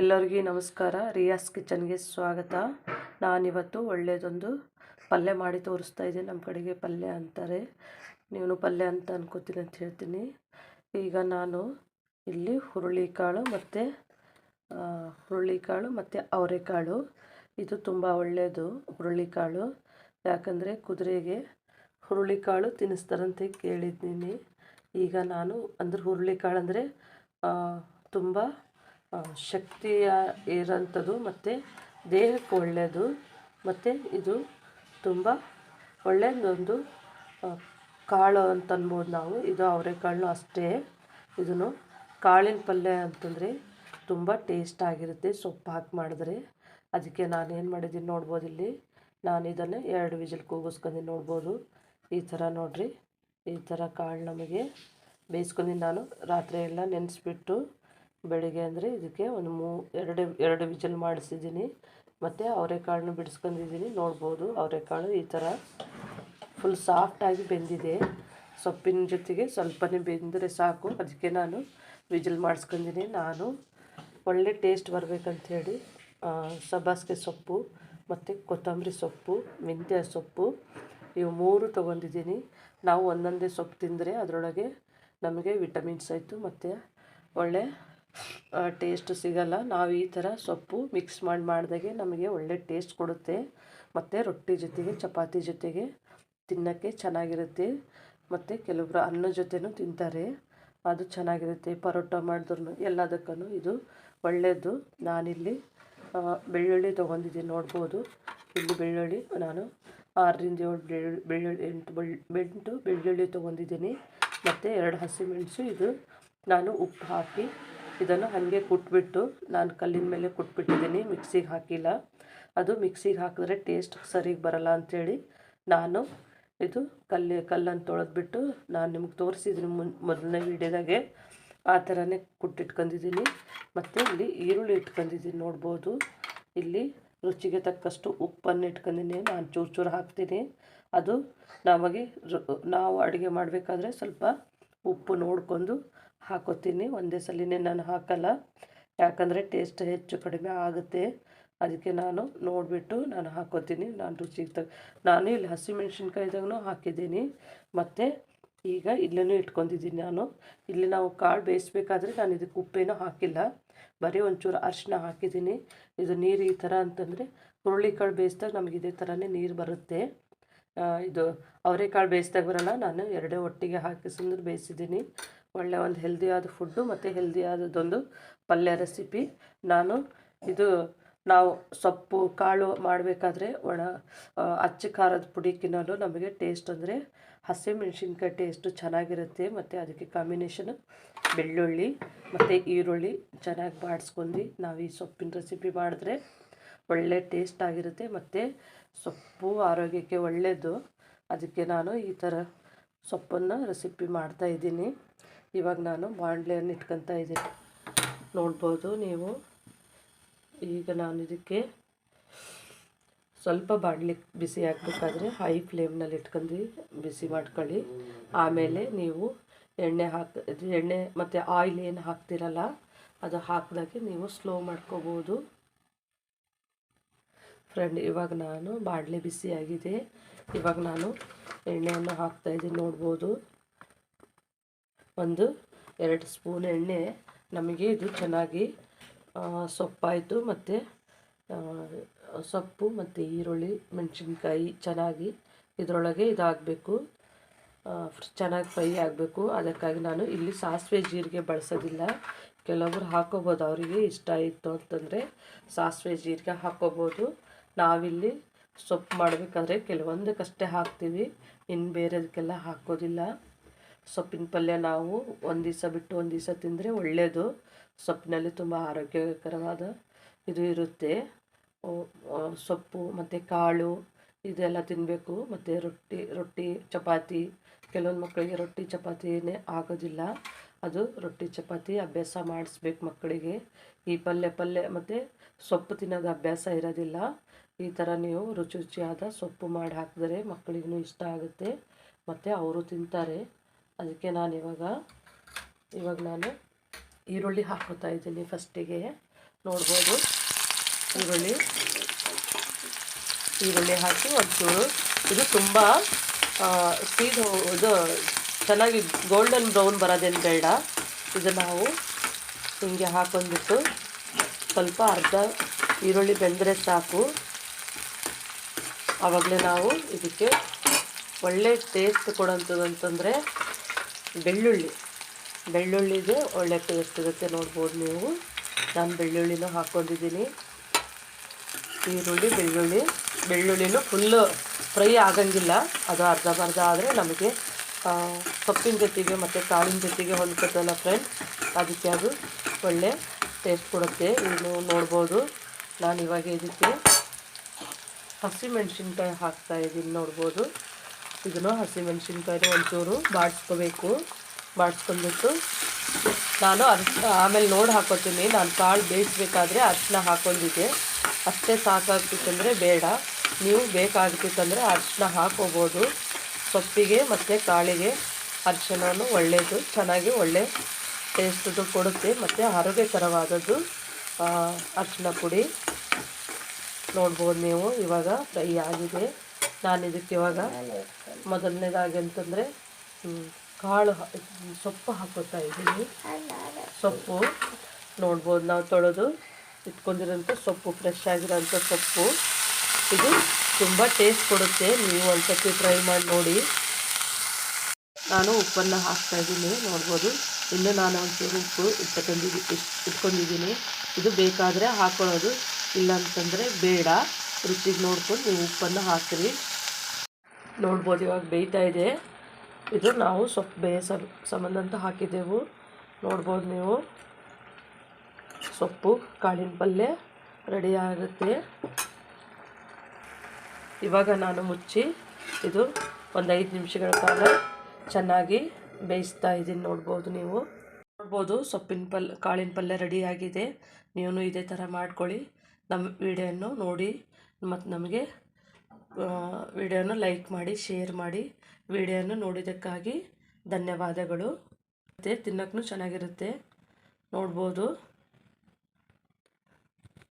ಎಲ್ಲರಿಗೂ ನಮಸ್ಕಾರ. ರಿಯಾಸ್ ಕಿಚನ್ಗೆ ಸ್ವಾಗತ. ನಾನಿವತ್ತು ಒಳ್ಳೆಯದೊಂದು ಪಲ್ಯ ಮಾಡಿ ತೋರಿಸ್ತಾ ಇದ್ದೀನಿ. ನಮ್ಮ ಕಡೆಗೆ ಪಲ್ಯ ಅಂತಾರೆ. ನೀವು ಪಲ್ಯ ಅಂತ ಅನ್ಕೋತೀನಿ ಅಂತ ಹೇಳ್ತೀನಿ. ಈಗ ನಾನು ಇಲ್ಲಿ ಹುರುಳಿಕಾಳು ಮತ್ತು ಹುರುಳಿಕಾಳು ಮತ್ತು ಅವರೆಕಾಳು. ಇದು ತುಂಬ ಒಳ್ಳೆಯದು ಹುರುಳಿಕಾಳು. ಯಾಕಂದರೆ ಕುದುರೆಗೆ ಹುರುಳಿಕಾಳು ತಿನ್ನಿಸ್ತಾರಂತೆ ಕೇಳಿದ್ದೀನಿ. ಈಗ ನಾನು ಅಂದ್ರೆ ಹುರುಳಿಕಾಳು ಅಂದರೆ ತುಂಬ ಶಕ್ತಿಯ ಇರೋಂಥದ್ದು ಮತ್ತು ದೇಹಕ್ಕೆ ಒಳ್ಳೆಯದು. ಮತ್ತು ಇದು ತುಂಬ ಒಳ್ಳೆಯದೊಂದು ಕಾಳು ಅಂತ ಅನ್ಬೋದು ನಾವು. ಇದು ಅವರೆಕಾಳು ಅಷ್ಟೇ. ಇದನ್ನು ಕಾಳಿನ ಪಲ್ಯ ಅಂತಂದರೆ ತುಂಬ ಟೇಸ್ಟ್ ಆಗಿರುತ್ತೆ. ಸೊಪ್ಪು ಹಾಕಿ ಮಾಡಿದ್ರೆ. ಅದಕ್ಕೆ ನಾನು ಏನು ಮಾಡಿದ್ದೀನಿ ನೋಡ್ಬೋದು ಇಲ್ಲಿ. ನಾನು ಇದನ್ನು ಎರಡು ವಿಜಿಲ್ ಕೂಗಿಸ್ಕೊಂಡು ನೋಡ್ಬೋದು. ಈ ಥರ ನೋಡಿರಿ. ಈ ಥರ ಕಾಳು ನಮಗೆ ಬೇಯಿಸ್ಕೊಂಡು ನಾನು. ರಾತ್ರಿ ಎಲ್ಲ ನೆನೆಸ್ಬಿಟ್ಟು ಬೆಳಿಗ್ಗೆ ಅಂದರೆ ಇದಕ್ಕೆ ಒಂದು ಮೂ, ಎರಡು ಎರಡು ವಿಜಲ್ ಮಾಡಿಸಿದ್ದೀನಿ. ಮತ್ತು ಅವರೆಕಾಳನ್ನು ಬಿಡಿಸ್ಕೊಂಡಿದ್ದೀನಿ. ನೋಡ್ಬೋದು ಅವರೆಕಾಳು ಈ ಥರ ಫುಲ್ ಸಾಫ್ಟಾಗಿ ಬೆಂದಿದೆ. ಸೊಪ್ಪಿನ ಜೊತೆಗೆ ಸ್ವಲ್ಪನೇ ಬೆಂದರೆ ಸಾಕು. ಅದಕ್ಕೆ ನಾನು ವಿಜಲ್ ಮಾಡಿಸ್ಕೊಂಡಿದ್ದೀನಿ. ನಾನು ಒಳ್ಳೆ ಟೇಸ್ಟ್ ಬರಬೇಕಂಥೇಳಿ ಸಬ್ಬಾಸಿಗೆ ಸೊಪ್ಪು, ಮತ್ತು ಕೊತ್ತಂಬರಿ ಸೊಪ್ಪು, ಮೆಂತ್ಯ ಸೊಪ್ಪು ಇವು ಮೂರು ತೊಗೊಂಡಿದ್ದೀನಿ. ನಾವು ಒಂದೊಂದೇ ಸೊಪ್ಪು ತಿಂದರೆ ಅದರೊಳಗೆ ನಮಗೆ ವಿಟಮಿನ್ಸ್ ಆಯಿತು. ಮತ್ತು ಒಳ್ಳೆ ಟೇಸ್ಟ್ ಸಿಗಲ್ಲ. ನಾವು ಈ ಥರ ಸೊಪ್ಪು ಮಿಕ್ಸ್ ಮಾಡಿ, ಮಾಡಿದಾಗೆ ನಮಗೆ ಒಳ್ಳೆ ಟೇಸ್ಟ್ ಕೊಡುತ್ತೆ. ಮತ್ತು ರೊಟ್ಟಿ ಜೊತೆಗೆ, ಚಪಾತಿ ಜೊತೆಗೆ ತಿನ್ನೋಕ್ಕೆ ಚೆನ್ನಾಗಿರುತ್ತೆ. ಮತ್ತು ಕೆಲವೊಬ್ಬರು ಅನ್ನ ಜೊತೆನೂ ತಿಂತಾರೆ. ಅದು ಚೆನ್ನಾಗಿರುತ್ತೆ. ಪರೋಟ ಮಾಡಿದ್ರು ಎಲ್ಲದಕ್ಕೂ ಇದು ಒಳ್ಳೆಯದು ನಾನಿಲ್ಲಿ ಬೆಳ್ಳುಳ್ಳಿ ತೊಗೊಂಡಿದ್ದೀನಿ ನೋಡ್ಬೋದು. ಇಲ್ಲಿ ಬೆಳ್ಳುಳ್ಳಿ ನಾನು ಆರರಿಂದ ಏಳು ಬೆಳ್ಳುಳ್ಳಿ ಬೆಳ್ಳುಳ್ಳಿ ಎಂಟು ಬೆಳ್ ಎಂಟು ಬೆಳ್ಳುಳ್ಳಿ ತೊಗೊಂಡಿದ್ದೀನಿ. ಮತ್ತು ಎರಡು ಹಸಿಮೆಣಸು ಇದು ನಾನು ಉಪ್ಪು ಹಾಕಿ ಇದನ್ನು ಹಾಗೆ ಕುಟ್ಬಿಟ್ಟು ನಾನು ಕಲ್ಲಿನ ಮೇಲೆ ಕುಟ್ಬಿಟ್ಟಿದ್ದೀನಿ, ಮಿಕ್ಸಿಗೆ ಹಾಕಿಲ್ಲ. ಅದು ಮಿಕ್ಸಿಗೆ ಹಾಕಿದ್ರೆ ಟೇಸ್ಟ್ ಸರಿಗೆ ಬರಲ್ಲ ಅಂಥೇಳಿ ನಾನು ಇದು ಕಲ್ಲಿ, ಕಲ್ಲನ್ನು ತೊಳೆದ್ಬಿಟ್ಟು ನಾನು ನಿಮ್ಗೆ ತೋರಿಸಿದ್ದೀನಿ ಮುನ್, ಮೊದಲನೇ ವೀಡಿಯೋದಾಗೆ. ಆ ಥರನೇ ಕುಟ್ಟಿಟ್ಕೊಂಡಿದ್ದೀನಿ. ಮತ್ತು ಇಲ್ಲಿ ಈರುಳ್ಳಿ ಇಟ್ಕೊಂಡಿದ್ದೀನಿ ನೋಡ್ಬೋದು. ಇಲ್ಲಿ ರುಚಿಗೆ ತಕ್ಕಷ್ಟು ಉಪ್ಪನ್ನು ಇಟ್ಕೊಂಡಿದ್ದೀನಿ. ನಾನು ಚೂರು ಚೂರು ಹಾಕ್ತೀನಿ. ಅದು ನಮಗೆ ನಾವು ಅಡುಗೆ ಮಾಡಬೇಕಾದ್ರೆ ಸ್ವಲ್ಪ ಉಪ್ಪು ನೋಡ್ಕೊಂಡು ಹಾಕೋತೀನಿ. ಒಂದೇ ಸಲಿನೇ ನಾನು ಹಾಕಲ್ಲ. ಯಾಕಂದರೆ ಟೇಸ್ಟ್ ಹೆಚ್ಚು ಕಡಿಮೆ ಆಗುತ್ತೆ. ಅದಕ್ಕೆ ನಾನು ನೋಡಿಬಿಟ್ಟು ನಾನು ಹಾಕೋತೀನಿ. ನಾನು ರುಚಿಗೆ ತಗ, ನಾನು ಇಲ್ಲಿ ಹಸಿಮೆಣ್ಸಿನ್ಕಾಯ್ದಾಗೂ ಹಾಕಿದ್ದೀನಿ. ಮತ್ತು ಈಗ ಇಲ್ಲೂ ಇಟ್ಕೊಂಡಿದ್ದೀನಿ ನಾನು. ಇಲ್ಲಿ ನಾವು ಕಾಳು ಬೇಯಿಸ್ಬೇಕಾದ್ರೆ ನಾನು ಇದಕ್ಕೆ ಉಪ್ಪೇನೂ ಹಾಕಿಲ್ಲ. ಬರೀ ಒಂಚೂರು ಅರಿಶಿನ ಹಾಕಿದ್ದೀನಿ. ಇದು ನೀರು ಈ ಥರ ಅಂತಂದರೆ ಹುರುಳಿಕಾಳು ಬೇಯಿಸಿದಾಗ ನಮಗೆ ಇದೇ ಥರನೇ ನೀರು ಬರುತ್ತೆ. ಇದು ಅವರೆಕಾಳು ಬೇಯಿಸ್ದಾಗ ಬರಲ್ಲ. ನಾನು ಎರಡೇ ಒಟ್ಟಿಗೆ ಹಾಕಿಸಿದ್ರೆ ಬೇಯಿಸಿದ್ದೀನಿ. ಒಳ್ಳೆ ಒಂದು ಹೆಲ್ದಿಯಾದ ಫುಡ್ಡು ಮತ್ತು ಹೆಲ್ದಿಯಾದದೊಂದು ಪಲ್ಯ ರೆಸಿಪಿ ನಾನು ಇದು ನಾವು ಸೊಪ್ಪು, ಕಾಳು ಮಾಡಬೇಕಾದ್ರೆ ಒಣ ಅಚ್ಚ ಖಾರದ ಪುಡಿ ತಿನ್ನಲು ನಮಗೆ ಟೇಸ್ಟ್ ಅಂದರೆ ಹಸಿಮೆಣ್ಸಿನ್ಕಾಯಿ ಟೇಸ್ಟು ಚೆನ್ನಾಗಿರುತ್ತೆ. ಮತ್ತು ಅದಕ್ಕೆ ಕಾಂಬಿನೇಷನ್ ಬೆಳ್ಳುಳ್ಳಿ ಮತ್ತು ಈರುಳ್ಳಿ ಚೆನ್ನಾಗಿ ಬಾಡಿಸ್ಕೊಂಡು ನಾವು ಈ ಸೊಪ್ಪಿನ ರೆಸಿಪಿ ಮಾಡಿದ್ರೆ ಒಳ್ಳೆ ಟೇಸ್ಟ್ ಆಗಿರುತ್ತೆ. ಮತ್ತು ಸೊಪ್ಪು ಆರೋಗ್ಯಕ್ಕೆ ಒಳ್ಳೆಯದು ಅದಕ್ಕೆ ನಾನು ಈ ಥರ ಸೊಪ್ಪನ್ನು ರೆಸಿಪಿ ಮಾಡ್ತಾಯಿದ್ದೀನಿ ಇವಾಗ ನಾನು ಬಾಣಲೆಯನ್ನು ಇಟ್ಕೊತಾ ಇದ್ದೀನಿ. ನೋಡ್ಬೋದು ನೀವು. ಈಗ ನಾನು ಇದಕ್ಕೆ ಸ್ವಲ್ಪ ಬಾಣಲಿ ಬಿಸಿ ಹಾಕಬೇಕಾದ್ರೆ ಹೈ ಫ್ಲೇಮ್ನಲ್ಲಿ ಇಟ್ಕೊಂಡು ಬಿಸಿ ಮಾಡ್ಕೊಳ್ಳಿ. ಆಮೇಲೆ ನೀವು ಎಣ್ಣೆ ಹಾಕಿ ಎಣ್ಣೆ ಮತ್ತು ಆಯಿಲ್ ಏನು ಹಾಕ್ತಿರಲ್ಲ, ಅದು ಹಾಕಿದಾಗೆ ನೀವು ಸ್ಲೋ ಮಾಡ್ಕೋಬೋದು. ಫ್ರೆಂಡ್ ಇವಾಗ ನಾನು ಬಾಣಲೆ ಬಿಸಿಯಾಗಿದೆ. ಇವಾಗ ನಾನು ಎಣ್ಣೆಯನ್ನು ಹಾಕ್ತಾಯಿದ್ದೀನಿ ನೋಡ್ಬೋದು. ಒಂದು ಎರಡು ಸ್ಪೂನ್ ಎಣ್ಣೆ. ನಮಗೆ ಇದು ಚೆನ್ನಾಗಿ ಸೊಪ್ಪಾಯಿತು ಮತ್ತು ಸೊಪ್ಪು ಮತ್ತು ಈರುಳ್ಳಿ, ಮೆಣಸಿನ್ಕಾಯಿ ಚೆನ್ನಾಗಿ ಇದರೊಳಗೆ ಇದಾಗಬೇಕು. ಚೆನ್ನಾಗಿ ಫ್ರೈ ಆಗಬೇಕು. ಅದಕ್ಕಾಗಿ ನಾನು ಇಲ್ಲಿ ಸಾಸಿವೆ ಜೀರಿಗೆ ಬಳಸೋದಿಲ್ಲ. ಕೆಲವರು ಹಾಕೋಬೋದು, ಅವರಿಗೆ ಇಷ್ಟ ಇತ್ತು ಅಂತಂದರೆ ಸಾಸಿವೆ ಜೀರಿಗೆ ಹಾಕೋಬೋದು. ನಾವಿಲ್ಲಿ ಸೊಪ್ಪು ಮಾಡಬೇಕಾದ್ರೆ ಕೆಲವೊಂದಕ್ಕಷ್ಟೇ ಹಾಕ್ತೀವಿ. ಇನ್ನು ಬೇರೆದಕ್ಕೆಲ್ಲ ಹಾಕೋದಿಲ್ಲ. ಸೊಪ್ಪಿನ ಪಲ್ಯ ನಾವು ಒಂದು ದಿವಸ ಬಿಟ್ಟು ಒಂದು ದಿವಸ ತಿಂದರೆ ಒಳ್ಳೆಯದು ಸೊಪ್ಪಿನಲ್ಲಿ ತುಂಬ ಆರೋಗ್ಯಕರವಾದ ಇದು ಇರುತ್ತೆ. ಸೊಪ್ಪು, ಮತ್ತು ಕಾಳು, ಇದೆಲ್ಲ ತಿನ್ನಬೇಕು ಮತ್ತು ರೊಟ್ಟಿ ರೊಟ್ಟಿ, ಚಪಾತಿ. ಕೆಲವೊಂದು ಮಕ್ಕಳಿಗೆ ರೊಟ್ಟಿ, ಚಪಾತಿನೇ ಆಗೋದಿಲ್ಲ. ಅದು ರೊಟ್ಟಿ, ಚಪಾತಿ ಅಭ್ಯಾಸ ಮಾಡಿಸ್ಬೇಕು ಮಕ್ಕಳಿಗೆ. ಈ ಪಲ್ಯ ಪಲ್ಯ, ಮತ್ತು ಸೊಪ್ಪು ತಿನ್ನೋದು ಅಭ್ಯಾಸ ಇರೋದಿಲ್ಲ. ಈ ಥರ ನೀವು ರುಚಿ ರುಚಿಯಾದ ಸೊಪ್ಪು ಮಾಡಿ ಹಾಕಿದ್ರೆ ಮಕ್ಕಳಿಗೂ ಇಷ್ಟ ಆಗುತ್ತೆ. ಮತ್ತು ಅವರು ತಿಂತಾರೆ. ಅದಕ್ಕೆ ನಾನು ಇವಾಗ ಇವಾಗ ನಾನು ಈರುಳ್ಳಿ ಹಾಕೋತಾ ಇದ್ದೀನಿ ಫಸ್ಟಿಗೆ. ನೋಡ್ಬೋದು. ಈರುಳ್ಳಿ ಈರುಳ್ಳಿ ಹಾಕಿ ಒಂಚೂರು. ಇದು ತುಂಬ ಸ್ಪೀಡ್ ಇದು ಚೆನ್ನಾಗಿ ಗೋಲ್ಡನ್ ಬ್ರೌನ್ ಬರೋದೇನು ಬೇಡ. ಇದು ನಾವು ಹಿಂಗೆ ಹಾಕೊಂಡ್ಬಿಟ್ಟು ಸ್ವಲ್ಪ ಅರ್ಧ ಈರುಳ್ಳಿ ಬೆಂದರೆ ಸಾಕು. ಆವಾಗಲೇ ನಾವು ಇದಕ್ಕೆ ಒಳ್ಳೆ ಟೇಸ್ಟ್ ಕೊಡೋಂಥದ್ದು ಅಂತಂದರೆ ಬೆಳ್ಳುಳ್ಳಿ. ಬೆಳ್ಳುಳ್ಳಿದು ಒಳ್ಳೆ ಟೇಸ್ಟ್ ಇರುತ್ತೆ ನೋಡ್ಬೋದು ನೀವು. ನಾನು ಬೆಳ್ಳುಳ್ಳಿನೂ ಹಾಕ್ಕೊಂಡಿದ್ದೀನಿ. ಈರುಳ್ಳಿ, ಬೆಳ್ಳುಳ್ಳಿ. ಬೆಳ್ಳುಳ್ಳಿನೂ ಫುಲ್ಲು ಫ್ರೈ ಆಗಂಗಿಲ್ಲ. ಅದು ಅರ್ಧ ಬರ್ಧ ಆದರೆ ನಮಗೆ ಸೊಪ್ಪಿನ ಜೊತೆಗೆ ಮತ್ತು ಕಾಳಿನ ಜೊತೆಗೆ ಹೊಂದ್ಕೊತಲ್ಲ ಫ್ರೆಂಡ್ ಅದಕ್ಕೆ ಅದು ಒಳ್ಳೆ ಟೇಸ್ಟ್ ಕೊಡುತ್ತೆ. ಇನ್ನು ನೋಡ್ಬೋದು. ನಾನು ಇವಾಗ ಇದಕ್ಕೆ ಹಸಿಮೆಣ್ಸಿನ್ಕಾಯಿ ಹಾಕ್ತಾ ಇದ್ದೀನಿ ನೋಡ್ಬೋದು. ಇದನ್ನು ಹಸಿಮೆಣ್ಸಿನ್ಕಾಯಿನ ಒಂಚೂರು ಬಾಡಿಸ್ಕೋಬೇಕು. ಬಾಡಿಸ್ಕೊಂಡ್ಬಿಟ್ಟು ನಾನು ಅರ್ಶ ಆಮೇಲೆ ನೋಡಿ ಹಾಕೋತೀನಿ. ನಾನು ಕಾಳು ಬೇಯಿಸ್ಬೇಕಾದ್ರೆ ಅರಿಶಿನ ಹಾಕೊಂಡಿದ್ದೆ ಅಷ್ಟೇ ಸಾಕಾಗ್ತಿತ್ತಂದರೆ ಬೇಡ. ನೀವು ಬೇಕಾಗ್ತಿತ್ತಂದರೆ ಅರಿಶಿನ ಹಾಕೋಬೋದು ಸೊಪ್ಪಿಗೆ ಮತ್ತು ಕಾಳಿಗೆ ಅರಿಶಿನನು ಒಳ್ಳೆಯದು ಚೆನ್ನಾಗಿ ಒಳ್ಳೆ ಟೇಸ್ಟದು ಕೊಡುತ್ತೆ. ಮತ್ತು ಆರೋಗ್ಯಕರವಾದದ್ದು ಅರಿಶಿನ ಪುಡಿ. ನೋಡ್ಬೋದು ನೀವು. ಇವಾಗ ಫ್ರೈ ಆಗಿದೆ. ನಾನು ಇದಕ್ಕೆ ಇವಾಗ ಮೊದಲನೇದಾಗಿ ಅಂತಂದರೆ ಕಾಳು ಸೊಪ್ಪು ಹಾಕೋತಾ ಇದ್ದೀನಿ. ಸೊಪ್ಪು ನೋಡ್ಬೋದು, ನಾವು ತೊಳೆದು ಇಟ್ಕೊಂಡಿರೋಂಥ ಸೊಪ್ಪು ಫ್ರೆಶ್ ಆಗಿರೋಂಥ ಸೊಪ್ಪು. ಇದು ತುಂಬ ಟೇಸ್ಟ್ ಕೊಡುತ್ತೆ, ನೀವು ಒಂದ್ಸತಿ ಟ್ರೈ ಮಾಡಿ ನೋಡಿ. ನಾನು ಉಪ್ಪನ್ನು ಹಾಕ್ತಾ ಇದ್ದೀನಿ, ನೋಡ್ಬೋದು. ಇನ್ನು ನಾನು ಒಂಚೂರು ಉಪ್ಪು ಇಟ್ಕೊಂಡಿದ್ದು ಇಟ್ಕೊಂಡಿದ್ದೀನಿ. ಇದು ಬೇಕಾದರೆ ಹಾಕೊಳ್ಳೋದು ಇಲ್ಲ ಅಂತಂದರೆ ಬೇಡ. ರುಚಿಗೆ ನೋಡ್ಕೊಂಡು ನೀವು ಉಪ್ಪನ್ನು ಹಾಕಿರಿ. ನೋಡ್ಬೋದು, ಇವಾಗ ಬೇಯ್ತಾ ಇದೆ. ಇದು ನಾವು ಸೊಪ್ಪು ಬೇಯಿಸಲು ಸಂಬಂಧ ಅಂತ ಹಾಕಿದ್ದೆವು. ನೋಡ್ಬೋದು ನೀವು. ಸೊಪ್ಪು, ಕಾಳಿನ ಪಲ್ಯ ರೆಡಿ ಆಗುತ್ತೆ. ಇವಾಗ ನಾನು ಮುಚ್ಚಿ ಇದು ಒಂದು ಐದು ನಿಮಿಷಗಳ ಕಾಲ ಚೆನ್ನಾಗಿ ಬೇಯಿಸ್ತಾ ಇದ್ದೀನಿ. ನೋಡ್ಬೋದು ನೀವು. ನೋಡ್ಬೋದು, ಸೊಪ್ಪಿನ ಪಲ್ಯ ಕಾಳಿನ ಪಲ್ಯ ರೆಡಿ ಆಗಿದೆ. ನೀವು ಇದೇ ಥರ ಮಾಡ್ಕೊಳ್ಳಿ. ನಮ್ಮ ವಿಡಿಯೋವನ್ನು ನೋಡಿ ಮತ್ತು ನಮಗೆ ವಿಡಿಯೋನ ಲೈಕ್ ಮಾಡಿ ಶೇರ್ ಮಾಡಿ ವಿಡಿಯೋನ ನೋಡಿದ್ದಕ್ಕಾಗಿ ಧನ್ಯವಾದಗಳು. ಮತ್ತು ತಿನ್ನೋಕ್ಕೂ ಚೆನ್ನಾಗಿರುತ್ತೆ. ನೋಡ್ಬೋದು.